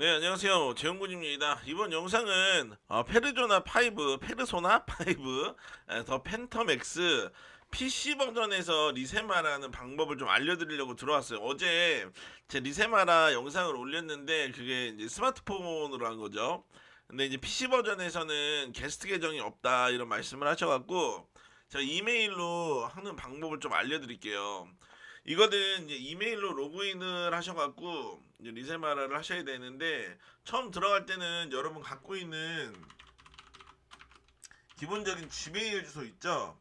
네, 안녕하세요. 재용군입니다. 이번 영상은 어, 페르조나 5, 페르소나 5, 에, 더 팬텀 X PC 버전에서 리세마라는 방법을 좀 알려드리려고 들어왔어요. 어제 제 리세마라 영상을 올렸는데 그게 이제 스마트폰으로 한 거죠. 근데 이제 PC 버전에서는 게스트 계정이 없다 이런 말씀을 하셔갖고 제가 이메일로 하는 방법을 좀 알려드릴게요. 이거는 이제 이메일로 로그인을 하셔갖고 이제 리세마라를 하셔야 되는데 처음 들어갈 때는 여러분 갖고 있는 기본적인 지메일 주소 있죠?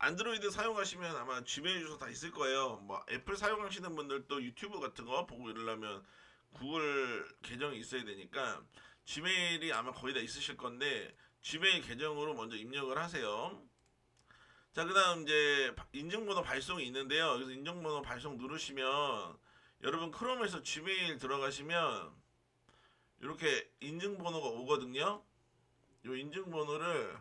안드로이드 사용하시면 아마 지메일 주소 다 있을 거예요. 뭐 애플 사용하시는 분들도 유튜브 같은 거 보고 이러려면 구글 계정이 있어야 되니까 지메일이 아마 거의 다 있으실 건데 지메일 계정으로 먼저 입력을 하세요. 자, 그 다음 이제 바- 인증번호 발송이 있는데요. 그래서 인증번호 발송 누르시면 여러분 크롬에서 지메일 들어가시면 이렇게 인증번호가 오거든요. 이 인증번호를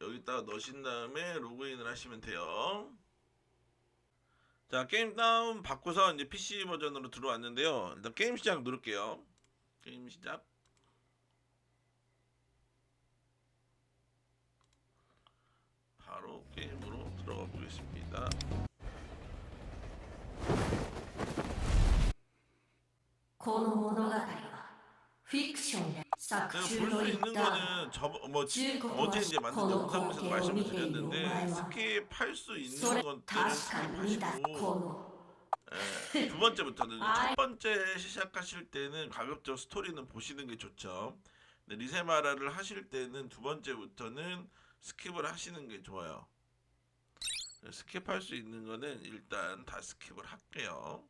여기다가 넣으신 다음에 로그인을 하시면 돼요. 자, 게임 다운 받고서 이제 PC 버전으로 들어왔는데요. 일단 게임 시작 누를게요. 게임 시작. 바로 게임으로 들어가 보겠습니다. 볼수 있는 거는 저뭐 어제 이제 만든 영상에서 말씀을 드렸는데 스킵할 수 있는 것들은 스킵하시고. 네, 두 번째부터는 첫 번째 시작하실 때는 가볍죠 스토리는 보시는 게 좋죠. 리세마라를 하실 때는 두 번째부터는 스킵을 하시는 게 좋아요. 스킵할 수 있는 거는 일단 다 스킵을 할게요.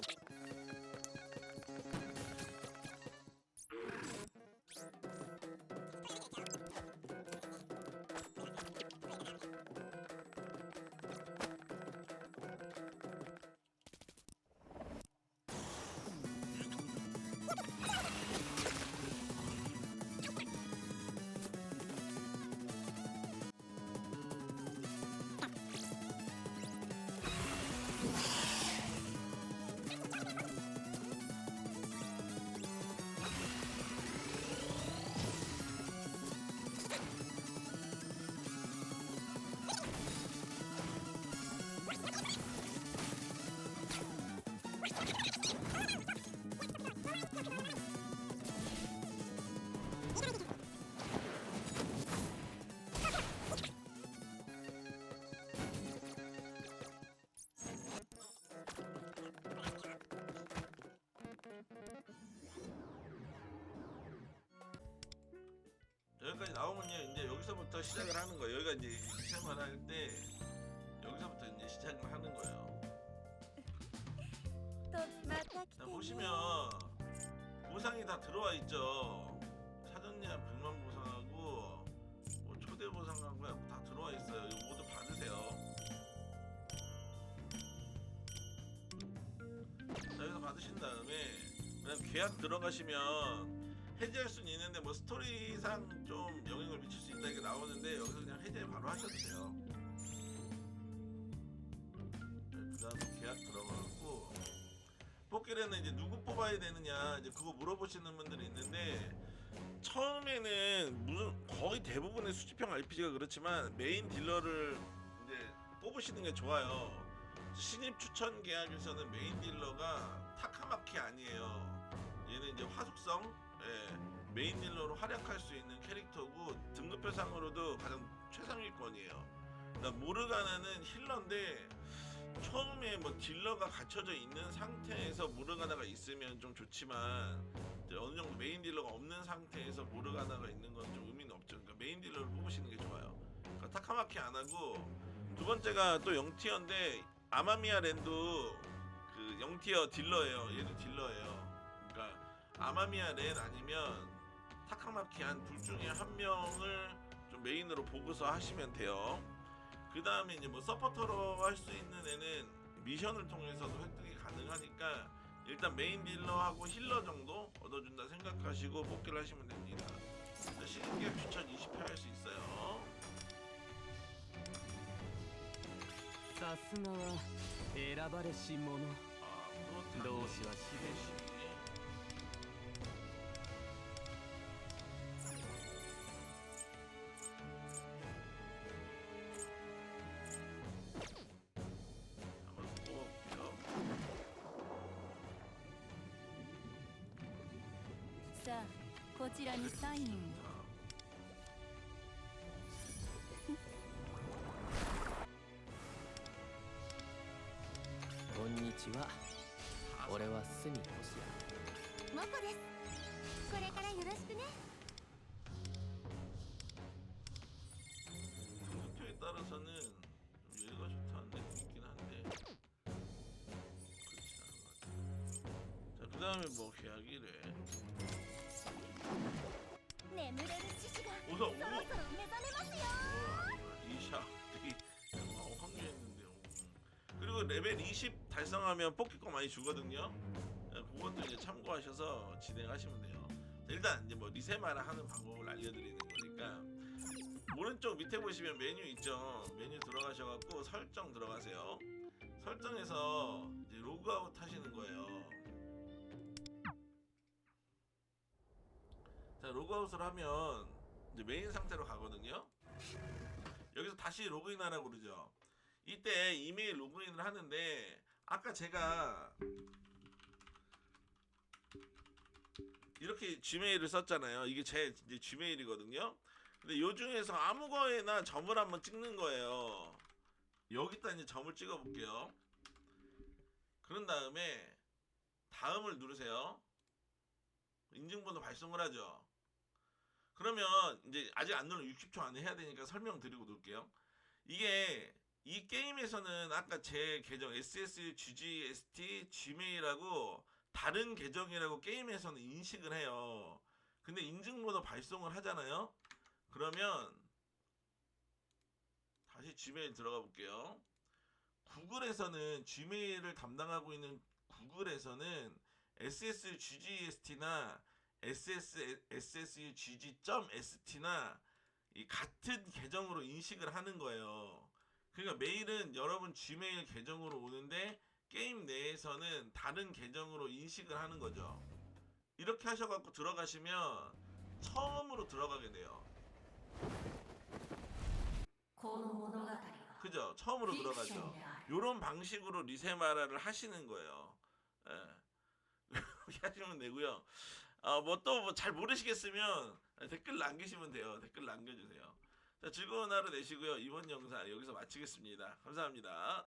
여기까지 나오면요 이제 여기서부터 시작을 하는 거예요. 여기가 이제 시작을 할 때 여기서부터 이제 시작을 하는 거예요. 자 보시면 보상이 다 들어와 있죠. 사전예약 불만 보상하고 뭐 초대 보상하고 하고 다 들어와 있어요. 이거 모두 받으세요. 자 여기서 받으신 다음에 그냥 계약 들어가시면 해지할 수는 있는데 뭐 스토리상 좀 영향을 미칠 수 있다 이게 나오는데 여기서 그냥 해제 바로 하셔도 돼요. 그 다음에 계약 들어가고 뽑기에는 이제 누구 뽑아야 되느냐 이제 그거 물어보시는 분들이 있는데 처음에는 무슨 거의 대부분의 수집형 RPG가 그렇지만 메인 딜러를 이제 뽑으시는 게 좋아요. 신입 추천 계약에서는 메인 딜러가 타카마키 아니에요. 얘는 이제 화속성, 예, 메인 딜러로 활약할 수 있는 캐릭터고 등급표상으로도 가장 최상위권이에요. 그러니까 모르가나는 힐러인데 처음에 뭐 딜러가 갖춰져 있는 상태에서 모르가나가 있으면 좀 좋지만 어느 정도 메인 딜러가 없는 상태에서 모르가나가 있는 건 좀 의미는 없죠. 그러니까 메인 딜러를 뽑으시는 게 좋아요. 그러니까 타카마키 안 하고 두 번째가 또 0티어인데 아마미야 랜도 그 0티어 딜러예요. 얘도 딜러예요. 그러니까 아마미야 랜 아니면 타카마키 한 둘 중에 한 명을 좀 메인으로 보고서 하시면 돼요. 그 다음에 이제 뭐 서포터로 할 수 있는 애는 미션을 통해서도 획득이 가능하니까 일단 메인 딜러하고 힐러 정도 얻어준다 생각하시고 뽑기를 하시면 됩니다. 신규 추천 20회 할 수 있어요. さすがは選ばれし者 아, 프로트 同志は自然 ちらにサインを 자, こんにちは 다 俺はスミトシモコですこれからよろしくね 등급표에 따라서는 좀 얘가 좋다는 느낌이 있긴 한데 그렇지 않은 것 같아. 자, 그 다음에 뭐 계약이래. 眠れる獅子が 우선 そろ 오, そろ目覚めますよ 이샤 되게 어, 황류했는데요. 그리고 레벨 20 달성하면 뽑기권 많이 주거든요. 예, 그것도 이제 참고하셔서 진행하시면 돼요. 자, 일단 이제 뭐 리세마라 하는 방법을 알려드리는 거니까 오른쪽 밑에 보시면 메뉴 있죠. 메뉴 들어가셔갖고 설정 들어가세요. 설정에서 이제 로그아웃 하시는 거예요. 자 로그아웃을 하면 이제 메인 상태로 가거든요. 여기서 다시 로그인하라고 그러죠. 이때 이메일 로그인을 하는데 아까 제가 이렇게 지메일을 썼잖아요. 이게 제 이제 지메일이거든요. 근데 요 중에서 아무 거에나 점을 한번 찍는 거예요. 여기다 이제 점을 찍어 볼게요. 그런 다음에 다음을 누르세요. 인증번호 발송을 하죠. 그러면 이제 아직 안 눌러 60초 안에 해야 되니까 설명드리고 놓을게요. 이게 이 게임에서는 아까 제 계정 SS, GGST, Gmail하고 다른 계정이라고 게임에서는 인식을 해요. 근데 인증번호 발송을 하잖아요. 그러면 다시 Gmail 들어가 볼게요. 구글에서는 Gmail을 담당하고 있는 구글에서는 SSGGST나 ssssugg.st나 이 같은 계정으로 인식을 하는 거예요. 그러니까 메일은 여러분 gmail 계정으로 오는데 게임 내에서는 다른 계정으로 인식을 하는 거죠. 이렇게 하셔갖고 들어가시면 처음으로 들어가게 돼요. 그죠? 처음으로 들어가죠. 이런 방식으로 리세마라를 하시는 거예요. 예. 이렇게 하시면 되고요. 어, 뭐또뭐잘 모르시겠으면 댓글 남기시면 돼요. 댓글 남겨주세요. 자, 즐거운 하루 되시고요. 이번 영상 여기서 마치겠습니다. 감사합니다.